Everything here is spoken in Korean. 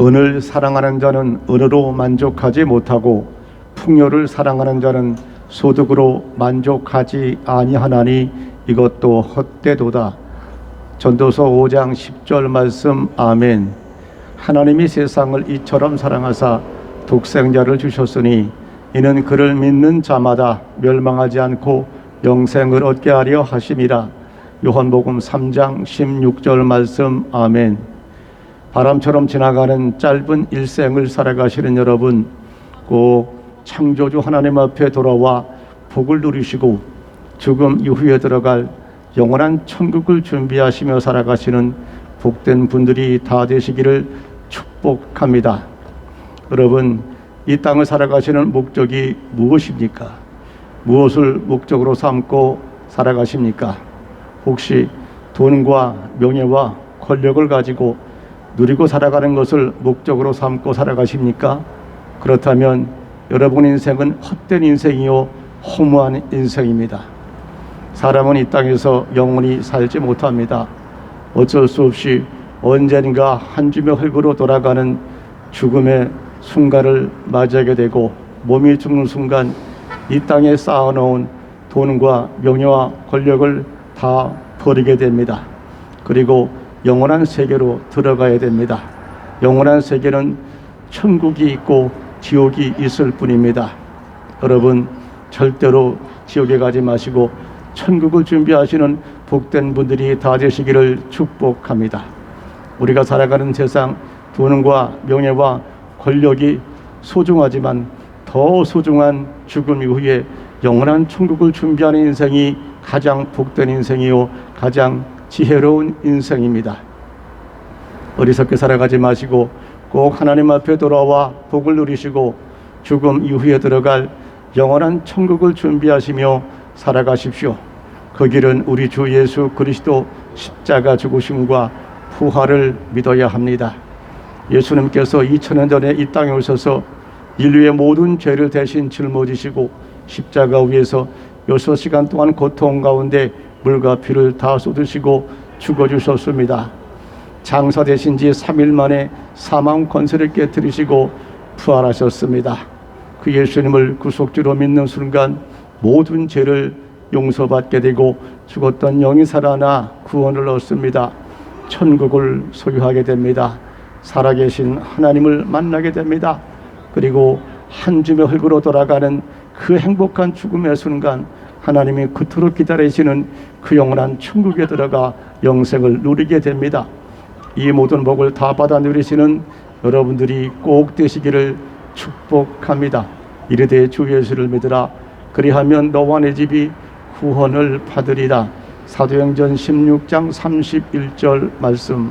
은을 사랑하는 자는 은으로 만족하지 못하고 풍요를 사랑하는 자는 소득으로 만족하지 아니하나니 이것도 헛되도다. 전도서 5장 10절 말씀 아멘. 하나님이 세상을 이처럼 사랑하사 독생자를 주셨으니 이는 그를 믿는 자마다 멸망하지 않고 영생을 얻게 하려 하심이라. 요한복음 3장 16절 말씀 아멘. 바람처럼 지나가는 짧은 일생을 살아가시는 여러분 꼭 창조주 하나님 앞에 돌아와 복을 누리시고 죽음 이후에 들어갈 영원한 천국을 준비하시며 살아가시는 복된 분들이 다 되시기를 축복합니다. 여러분 이 땅을 살아가시는 목적이 무엇입니까? 무엇을 목적으로 삼고 살아가십니까? 혹시 돈과 명예와 권력을 가지고 누리고 살아가는 것을 목적으로 삼고 살아가십니까? 그렇다면 여러분 인생은 헛된 인생이요 허무한 인생입니다. 사람은 이 땅에서 영원히 살지 못합니다. 어쩔 수 없이 언젠가 한 줌의 흙으로 돌아가는 죽음의 순간을 맞이하게 되고 몸이 죽는 순간 이 땅에 쌓아놓은 돈과 명예와 권력을 다 버리게 됩니다. 그리고 영원한 세계로 들어가야 됩니다. 영원한 세계는 천국이 있고 지옥이 있을 뿐입니다. 여러분 절대로 지옥에 가지 마시고 천국을 준비하시는 복된 분들이 다 되시기를 축복합니다. 우리가 살아가는 세상 돈과 명예와 권력이 소중하지만 더 소중한 죽음 이후에 영원한 천국을 준비하는 인생이 가장 복된 인생이요 가장 지혜로운 인생입니다. 어리석게 살아가지 마시고 꼭 하나님 앞에 돌아와 복을 누리시고 죽음 이후에 들어갈 영원한 천국을 준비하시며 살아가십시오. 그 길은 우리 주 예수 그리스도 십자가 죽으심과 부활을 믿어야 합니다. 예수님께서 2000년 전에 이 땅에 오셔서 인류의 모든 죄를 대신 짊어지시고 십자가 위에서 여섯 시간 동안 고통 가운데 물과 피를 다 쏟으시고 죽어주셨습니다. 장사되신 지 3일 만에 사망 권세를 깨뜨리시고 부활하셨습니다. 그 예수님을 구속주로 믿는 순간 모든 죄를 용서받게 되고 죽었던 영이 살아나 구원을 얻습니다. 천국을 소유하게 됩니다. 살아계신 하나님을 만나게 됩니다. 그리고 한 줌의 흙으로 돌아가는 그 행복한 죽음의 순간 하나님이 그토록 기다리시는 그 영원한 천국에 들어가 영생을 누리게 됩니다. 이 모든 복을 다 받아 누리시는 여러분들이 꼭 되시기를 축복합니다. 이르되 주 예수를 믿으라 그리하면 너와 내 집이 구원을 받으리라. 사도행전 16장 31절 말씀